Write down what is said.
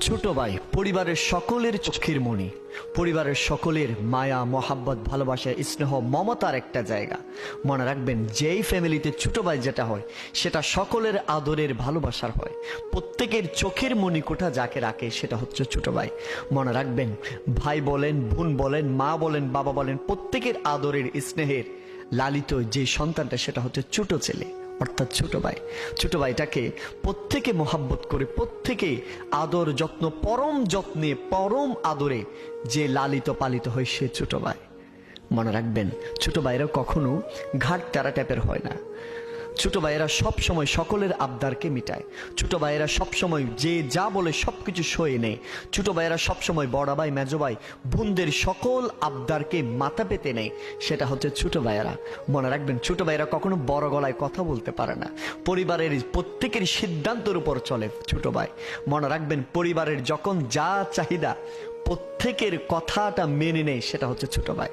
ছোট ভাই, পরিবারের সকলের চোখের মণি, পরিবারের সকলের মায়া, মহাব্বত, ভালোবাসা, স্নেহ, মমতার একটা জায়গা। মনে রাখবেন, যেই ফ্যামিলিতে ছোট ভাই যেটা হয়, সেটা সকলের আদরের ভালোবাসার হয়। প্রত্যেকের চোখের মণিকোঠা যাকে রাখে, সেটা হচ্ছে ছোট ভাই। মনে রাখবেন, ভাই বলেন, বোন বলেন, মা বলেন, বাবা বলেন, প্রত্যেকের আদরের, স্নেহের লালিত যে সন্তানটা, সেটা হচ্ছে ছোট ছেলে। অর্থাৎ ছোট ভাই। ছোট ভাইটাকে প্রত্যেকে মোহাব্বত করে, প্রত্যেকে আদর যত্ন, পরম যত্নে, পরম আদরে যে লালিত পালিত হয় সে ছোট ভাই। মনে রাখবেন, ছোট ভাইরা কখনো ঘাট তারা ট্যাপের হয় না। ছোট ভাইয়েরা সব সময় সকলের আবদারকে মিটায়। ছোট ভাইয়েরা সব সময় যে যা বলে সব কিছু সয়ে নেয়। ছোট ভাইয়েরা সব সময় বড় ভাই, মেজো ভাই, বোনদের সকল আবদারকে মাথা পেতে নেয়। সেটা হচ্ছে ছোট ভাইয়েরা। মনে রাখবেন, ছোট ভাইয়েরা কখনো বড় গলায় কথা বলতে পারে না। পরিবারের প্রত্যেকের সিদ্ধান্তের উপর চলে ছোট ভাই। মনে রাখবেন, পরিবারের যখন যা চাহিদা, প্রত্যেকের কথাটা মেনে নেয়, সেটা হচ্ছে ছোট ভাই।